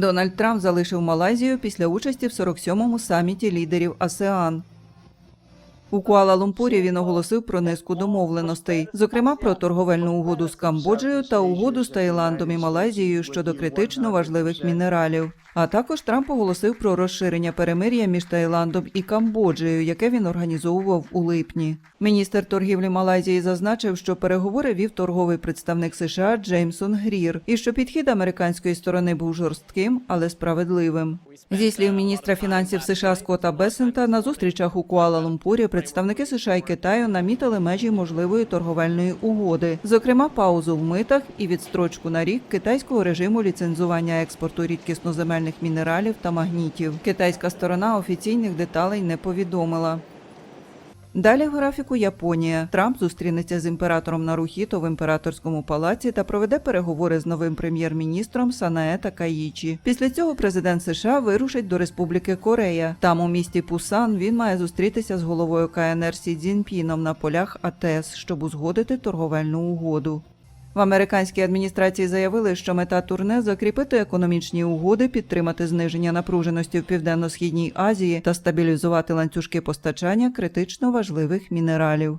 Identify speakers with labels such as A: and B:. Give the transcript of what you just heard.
A: Дональд Трамп залишив Малайзію після участі в 47-му саміті лідерів АСЕАН. У Куала-Лумпурі він оголосив про низку домовленостей, зокрема про торговельну угоду з Камбоджею та угоду з Таїландом і Малайзією щодо критично важливих мінералів. А також Трамп оголосив про розширення перемир'я між Таїландом і Камбоджею, яке він організовував у липні. Міністр торгівлі Малайзії зазначив, що переговори вів торговий представник США Джеймсон Грір, і що підхід американської сторони був жорстким, але справедливим. Зі слів міністра фінансів США Скотта Бесента, на зустрічах у Куала-Лумпурі представники США і Китаю намітили межі можливої торговельної угоди, зокрема паузу в митах і відстрочку на рік китайського режиму ліцензування експорту рідкісноземельних мінералів та магнітів. Китайська сторона офіційних деталей не повідомила. Далі в графіку Японія. Трамп зустрінеться з імператором Нарухіто в імператорському палаці та проведе переговори з новим прем'єр-міністром Санаета Такаїчі. Після цього президент США вирушить до Республіки Корея. Там у місті Пусан він має зустрітися з головою КНР Сі Цзіньпіном на полях АТЕС, щоб узгодити торговельну угоду. В американській адміністрації заявили, що мета турне закріпити економічні угоди, підтримати зниження напруженості в південно-східній Азії та стабілізувати ланцюжки постачання критично важливих мінералів.